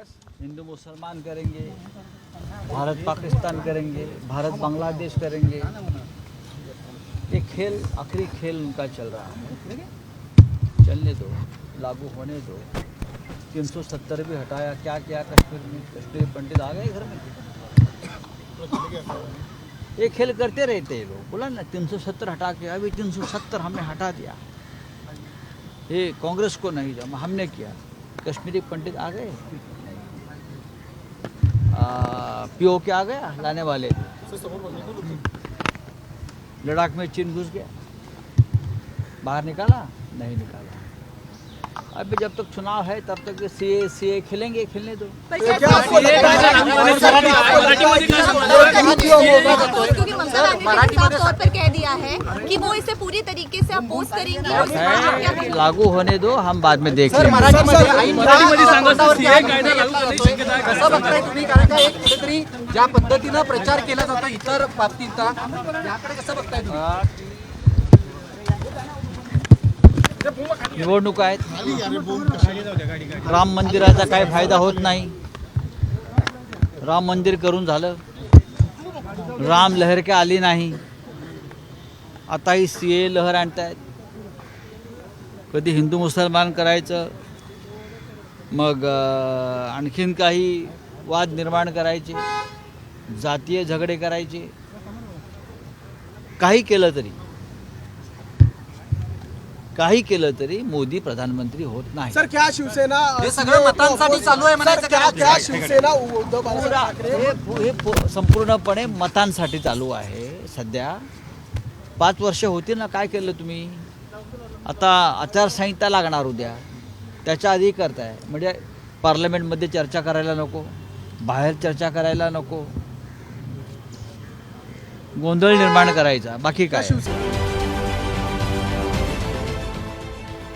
हिंदू मुसलमान करेंगे, भारत पाकिस्तान करेंगे, भारत बांग्लादेश करेंगे। ये खेल, आखिरी खेल उनका चल रहा है। चलने दो, लागू होने दो। 370 भी हटाया, क्या किया कश्मीर में? कश्मीर पंडित आ गए घर में? ये खेल करते रहते हैं लोग। बोला ना 370 हटा के, अभी 370 हमने हटा दिया। ये कांग्रेस को नहीं जमा, हमने किया। कश्मीरी पंडित आ गए। पीओ के आ गया लाने वाले। लद्दाख में चीन घुस गया। बाहर निकाला? नहीं निकाला। अभी जब तक चुनाव है तब तक सीए ए सी ए खेलेंगे खेलने दो। क्योंकि ममता बनर्जी ने साफ तौर पर कह दिया है कि वो इसे पूरी तरीके से अपोज करेंगी और लागू होने दो हम बाद में देख लेंगे। कसं बघताय तुम्ही? कारण का एक कुठेतरी ज्या पद्धतीनं प्रचार केला जातो इतर बाबतींचा याकडे कसं बघताय तुम्ही? निवडणूक आहेत. राम मंदिराचा काही फायदा होत नाही. राम मंदिर करून झालं. राम लहर काय आली नाही. आता ही सी ए लहर आणतायत. कधी हिंदू मुसलमान करायचं मग आणखीन काही वाद निर्माण करायचे जातीय झगडे करायचे. काही केलं तरी. काही केलं तरी मोदी प्रधानमंत्री होत नाही. सर क्या शिवसेना हे सगळं मतांसाठी चालू आहे म्हणायचं सर क्या? क्या शिवसेना उद्धव बाळासाहेब ठाकरे? हे पु- हे पु- संपूर्णपणे मतांसाठी चालू आहे सध्या. पाच वर्ष होती ना काय केलं तुम्ही? आता आचारसंहिता लागणार उद्या. त्याच्या आधी करताय. म्हणजे पार्लमेंटमध्ये चर्चा करायला नको. बाहेर चर्चा करायला नको. गोंधळ निर्माण करायचा. बाकी काय?